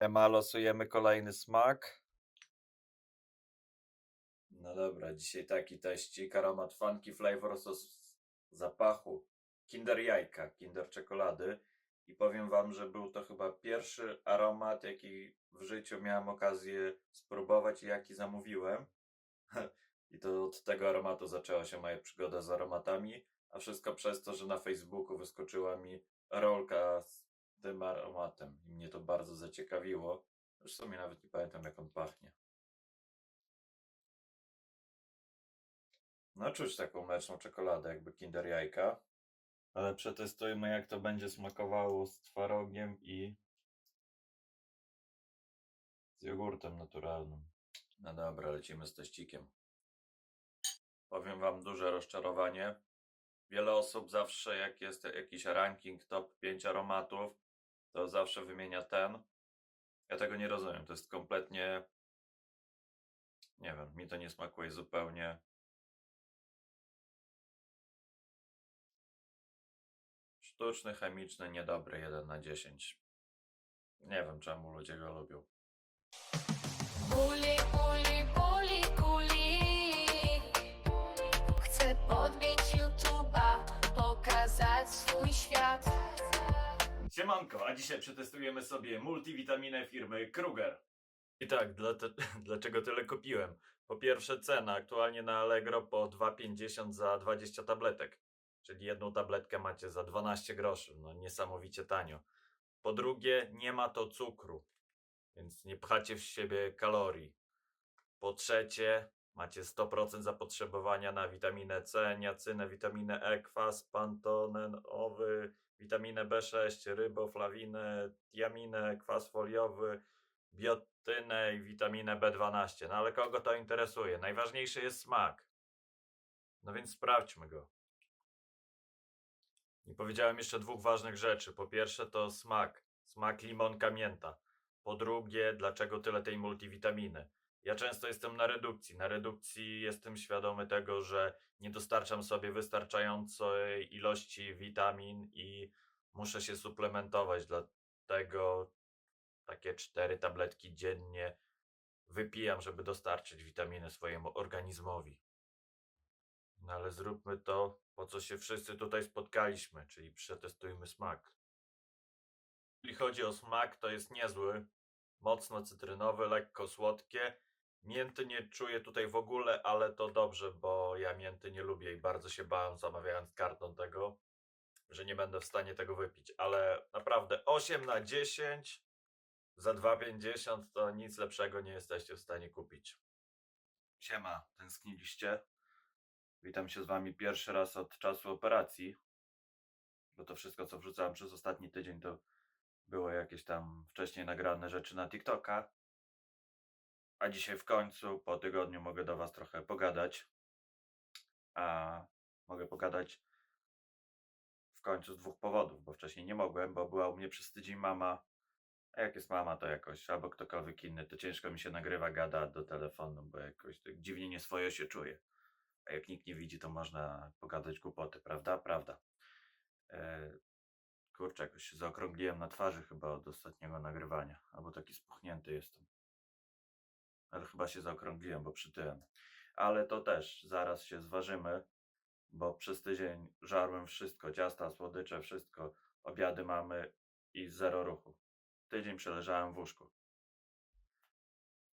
Ema, losujemy kolejny smak. No dobra, dzisiaj taki teścik, aromat funky flavor sos zapachu Kinder jajka, Kinder czekolady i powiem wam, że był to chyba pierwszy aromat, jaki w życiu miałem okazję spróbować i jaki zamówiłem. I to od tego aromatu zaczęła się moja przygoda z aromatami, a wszystko przez to, że na Facebooku wyskoczyła mi rolka z tym aromatem i mnie to bardzo zaciekawiło. W sumie nawet nie pamiętam jak on pachnie. No czuć taką mleczną czekoladę, jakby Kinder jajka. Ale przetestujmy jak to będzie smakowało z twarogiem i z jogurtem naturalnym. No dobra, lecimy z teścikiem. Powiem wam duże rozczarowanie. Wiele osób zawsze jak jest jakiś ranking top 5 aromatów, to zawsze wymienia ten. Ja tego nie rozumiem. To jest kompletnie. Nie wiem, mi to nie smakuje zupełnie. Sztuczny, chemiczny, niedobry 1 na 10. Nie wiem czemu ludzie go lubią. Uli, uli, uli, uli Chcę podbić YouTube'a, pokazać swój świat Siemanko, a dzisiaj przetestujemy sobie multivitaminę firmy Kruger. I tak, dla te, dlaczego tyle kupiłem? Po pierwsze cena, aktualnie na Allegro po 2,50 za 20 tabletek. Czyli jedną tabletkę macie za 12 groszy, no niesamowicie tanio. Po drugie, nie ma to cukru, więc nie pchacie w siebie kalorii. Po trzecie, macie 100% zapotrzebowania na witaminę C, niacynę, witaminę E, kwas pantolenowy, witaminę B6, ryboflawinę, tiaminę, kwas foliowy, biotynę i witaminę B12. No ale kogo to interesuje? Najważniejszy jest smak. No więc sprawdźmy go. Nie powiedziałem jeszcze dwóch ważnych rzeczy. Po pierwsze to smak. Smak limonka mięta. Po drugie, dlaczego tyle tej multivitaminy? Ja często jestem na redukcji. Na redukcji jestem świadomy tego, że nie dostarczam sobie wystarczającej ilości witamin i muszę się suplementować. Dlatego takie cztery tabletki dziennie wypijam, żeby dostarczyć witaminy swojemu organizmowi. No ale zróbmy to, po co się wszyscy tutaj spotkaliśmy, czyli przetestujmy smak. Jeśli chodzi o smak, to jest niezły. Mocno cytrynowy, lekko słodkie. Mięty nie czuję tutaj w ogóle, ale to dobrze, bo ja mięty nie lubię i bardzo się bałem zamawiając karton tego, że nie będę w stanie tego wypić. Ale naprawdę 8 na 10 za 2,50 to nic lepszego nie jesteście w stanie kupić. Siema, tęskniliście? Witam się z wami pierwszy raz od czasu operacji. Bo to wszystko, co wrzucałem przez ostatni tydzień, to było jakieś tam wcześniej nagrane rzeczy na TikToka. A dzisiaj w końcu, po tygodniu, mogę do was trochę pogadać. A mogę pogadać w końcu z dwóch powodów, bo wcześniej nie mogłem, bo była u mnie przez tydzień mama. A jak jest mama, to jakoś, albo ktokolwiek inny, to ciężko mi się nagrywa, gada do telefonu, bo jakoś tak dziwnie nieswojo się czuję. A jak nikt nie widzi, to można pogadać głupoty, prawda? Prawda. E, kurczę, jakoś się zaokrągliłem na twarzy chyba od ostatniego nagrywania, albo taki spuchnięty jestem. Ale chyba się zaokrągliłem, bo przytyłem. Ale to też, zaraz się zważymy, bo przez tydzień żarłem wszystko, ciasta, słodycze, wszystko. Obiady mamy i zero ruchu. Tydzień przeleżałem w łóżku.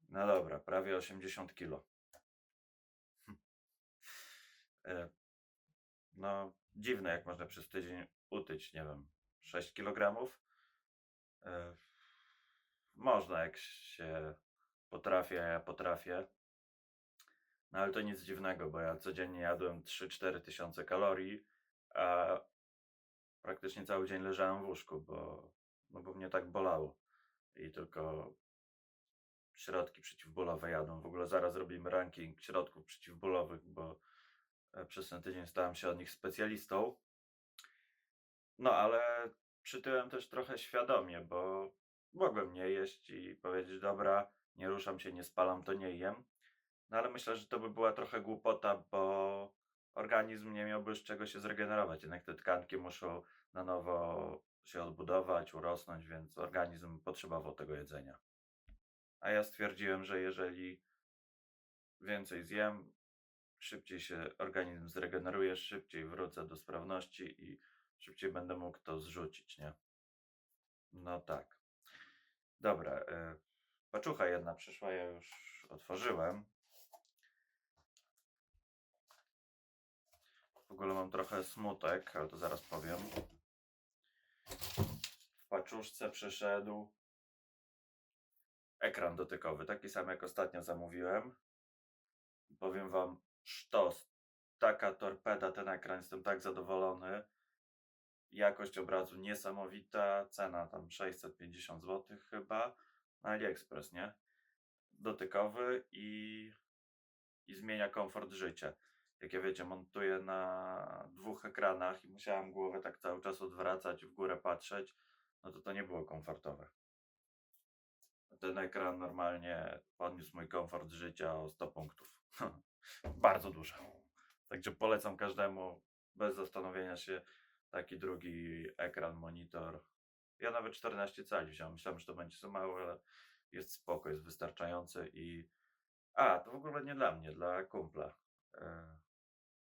No dobra, prawie 80 kilo. E, No, dziwne, jak można przez tydzień utyć, nie wiem, 6 kg. Można, jak się potrafię, ja potrafię. No ale to nic dziwnego, bo ja codziennie jadłem 3-4 tysiące kalorii, a praktycznie cały dzień leżałem w łóżku, bo, no bo mnie tak bolało. I tylko środki przeciwbólowe jadłem. W ogóle zaraz robimy ranking środków przeciwbólowych, bo e, przez ten tydzień stałem się od nich specjalistą. No ale przytyłem też trochę świadomie, bo mogłem nie jeść i powiedzieć, dobra, nie ruszam się, nie spalam, to nie jem. No ale myślę, że to by była trochę głupota, bo organizm nie miałby z czego się zregenerować. Jednak te tkanki muszą na nowo się odbudować, urosnąć, więc organizm potrzebował tego jedzenia. A ja stwierdziłem, że jeżeli więcej zjem, szybciej się organizm zregeneruje, szybciej wrócę do sprawności i szybciej będę mógł to zrzucić, nie? No tak. Dobra, y, paczucha jedna przyszła, ja już otworzyłem. W ogóle mam trochę smutek, ale to zaraz powiem. W paczuszce przyszedł ekran dotykowy, taki sam jak ostatnio zamówiłem. Powiem wam, sztos, taka torpeda ten ekran, jestem tak zadowolony. Jakość obrazu niesamowita, cena tam 650 zł chyba, na AliExpress, nie? Dotykowy i, i zmienia komfort życia. Jak ja wiecie, montuję na dwóch ekranach i musiałem głowę tak cały czas odwracać, w górę patrzeć, no to to nie było komfortowe. Ten ekran normalnie podniósł mój komfort życia o 100 punktów. Bardzo dużo. Także polecam każdemu bez zastanowienia się taki drugi ekran, monitor. Ja nawet 14 cali wziąłem. Myślałem, że to będzie za mało, ale jest spoko, jest wystarczający i a, to w ogóle nie dla mnie, dla kumpla. E,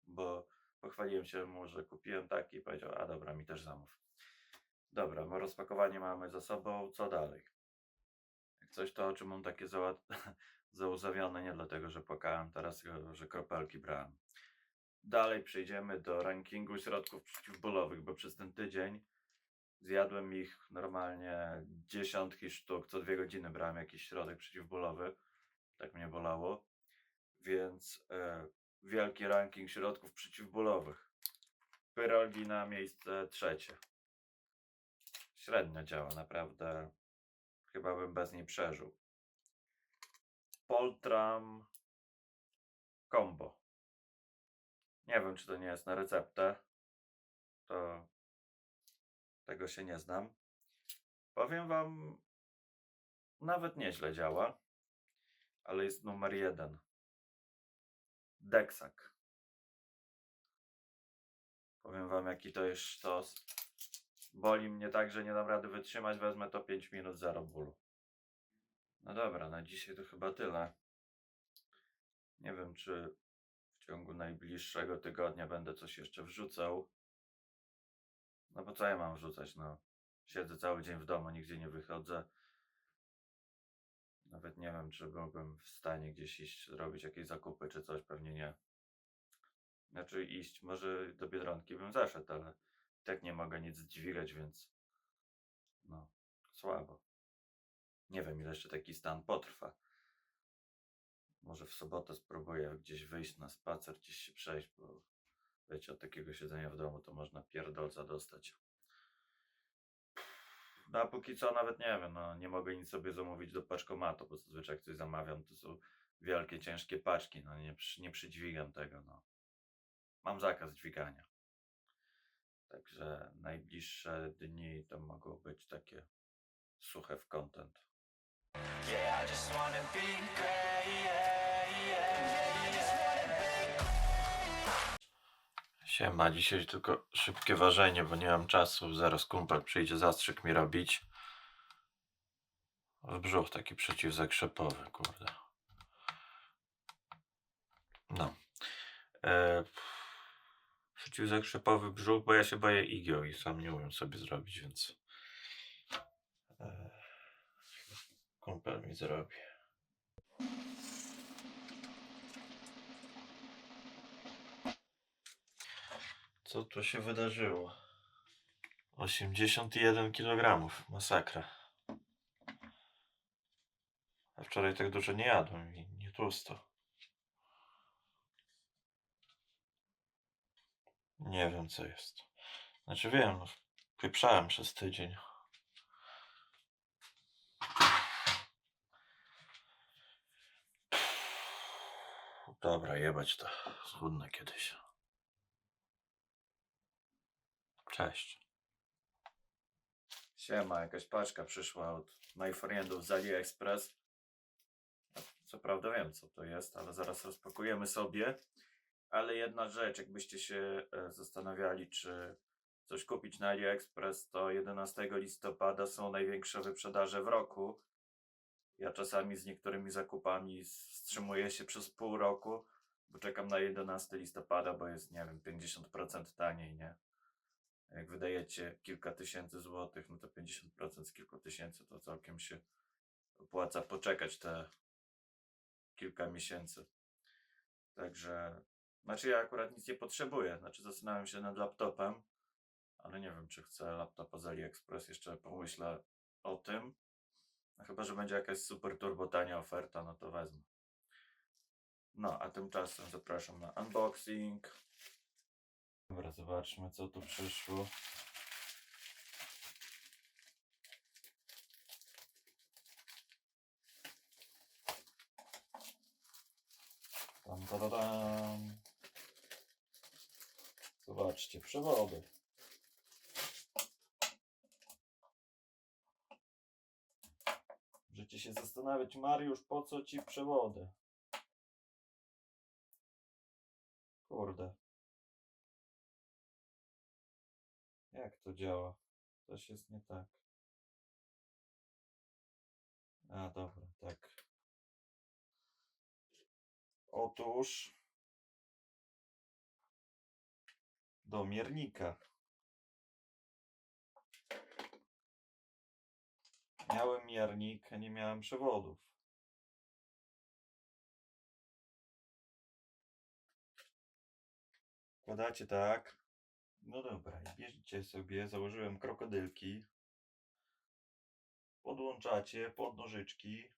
Bo pochwaliłem się mu, że kupiłem taki i powiedział, a dobra, mi też zamów. Dobra, no rozpakowanie mamy za sobą, co dalej? Jak coś to oczy mam takie załzawione, nie dlatego, że płakałem teraz, że kropelki brałem. Dalej przejdziemy do rankingu środków przeciwbólowych, bo przez ten tydzień zjadłem ich normalnie dziesiątki sztuk. Co dwie godziny brałem jakiś środek przeciwbólowy. Tak mnie bolało. Więc e, wielki ranking środków przeciwbólowych. Pyrogi na miejsce trzecie. Średnio działa, naprawdę. Chyba bym bez niej przeżył. Poltram Combo. Nie wiem, czy to nie jest na receptę. To tego się nie znam. Powiem wam, nawet nieźle działa, ale jest numer jeden. Deksak. Powiem wam, jaki to jest sztos. Boli mnie tak, że nie dam rady wytrzymać. Wezmę to 5 minut, zero bólu. No dobra, na dzisiaj to chyba tyle. Nie wiem, czy w ciągu najbliższego tygodnia będę coś jeszcze wrzucał. No bo co ja mam wrzucać? No, siedzę cały dzień w domu, nigdzie nie wychodzę. Nawet nie wiem, czy byłbym w stanie gdzieś iść, zrobić jakieś zakupy czy coś, pewnie nie. Znaczy iść, może do Biedronki bym zaszedł, ale tak nie mogę nic dźwigać, więc no, słabo. Nie wiem, ile jeszcze taki stan potrwa. Może w sobotę spróbuję gdzieś wyjść na spacer, gdzieś się przejść, bo wiecie, od takiego siedzenia w domu to można pierdolca dostać. No a póki co nawet nie wiem, no nie mogę nic sobie zamówić do paczkomatu, bo zazwyczaj jak coś zamawiam, to są wielkie, ciężkie paczki, no nie, nie przydźwigam tego, no. Mam zakaz dźwigania. Także najbliższe dni to mogą być takie suche w content. Yeah, Siema, dzisiaj tylko szybkie ważenie, bo nie mam czasu. Zaraz kumpel przyjdzie zastrzyk mi robić. W brzuch taki przeciwzakrzepowy, kurde. No. E, przeciwzakrzepowy brzuch, bo ja się boję igieł i sam nie umiem sobie zrobić, więc e, kumpel mi zrobi. Co tu się wydarzyło? 81 kg. Masakra. A wczoraj tak dużo nie jadłem i nie tłusto. Nie wiem co jest. Znaczy wiem, no, pieprzałem przez tydzień. Dobra, jebać to. Schudnę kiedyś. Cześć. Siema, jakaś paczka przyszła od My Friendów z AliExpress. Co prawda wiem, co to jest, ale zaraz rozpakujemy sobie. Ale jedna rzecz, jakbyście się e, zastanawiali, czy coś kupić na AliExpress, to 11 listopada są największe wyprzedaże w roku. Ja czasami z niektórymi zakupami wstrzymuję się przez pół roku, bo czekam na 11 listopada, bo jest, nie wiem, 50% taniej, nie? Jak wydajecie kilka tysięcy złotych, no to 50% z kilku tysięcy to całkiem się opłaca poczekać te kilka miesięcy. Także, znaczy ja akurat nic nie potrzebuję. Znaczy zastanawiam się nad laptopem, ale nie wiem, czy chcę laptopa z AliExpress. Jeszcze pomyślę o tym. No chyba, że będzie jakaś super turbo tania oferta, no to wezmę. No, a tymczasem zapraszam na unboxing. Dobra, zobaczmy co tu przyszło. Tam, tam, tam. Zobaczcie, przewody. Możecie się zastanawiać, Mariusz, po co ci przewody? Kurde. Jak to działa? Coś jest nie tak. A, dobra, tak. Otóż do miernika. Miałem miernik, a nie miałem przewodów. Wkładacie tak. No dobra, i bierzecie sobie, założyłem krokodylki. Podłączacie pod nożyczki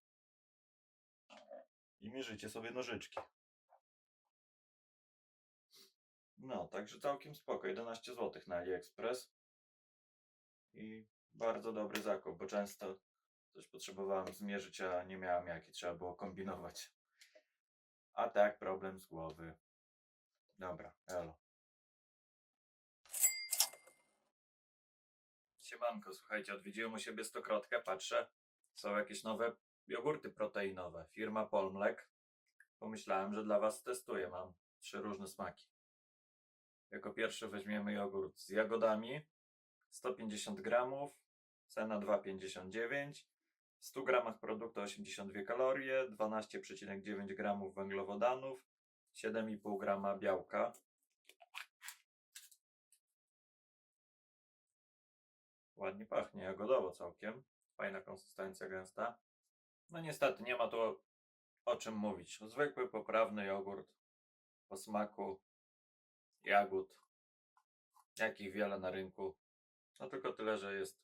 i mierzycie sobie nożyczki. No, także całkiem spoko. 11 zł na AliExpress. I bardzo dobry zakup, bo często coś potrzebowałem zmierzyć, a nie miałem jak i trzeba było kombinować. A tak, problem z głowy. Dobra, elo. Siemanko, słuchajcie, odwiedziłem u siebie stokrotkę, patrzę, są jakieś nowe jogurty proteinowe. Firma Polmlek. Pomyślałem, że dla Was testuję, mam trzy różne smaki. Jako pierwszy weźmiemy jogurt z jagodami, 150 gramów, cena 2,59. W 100 gramach produktu 82 kalorie, 12,9 gramów węglowodanów, 7,5 grama białka. Ładnie pachnie, jagodowo całkiem. Fajna konsystencja gęsta. No niestety nie ma tu o, czym mówić. Zwykły, poprawny jogurt o smaku jagód, jakich wiele na rynku. No tylko tyle, że jest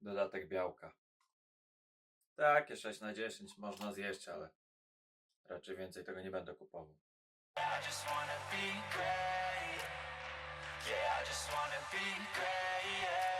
dodatek białka. Takie 6 na 10 można zjeść, ale raczej więcej tego nie będę kupował. Yeah, I just wanna be great.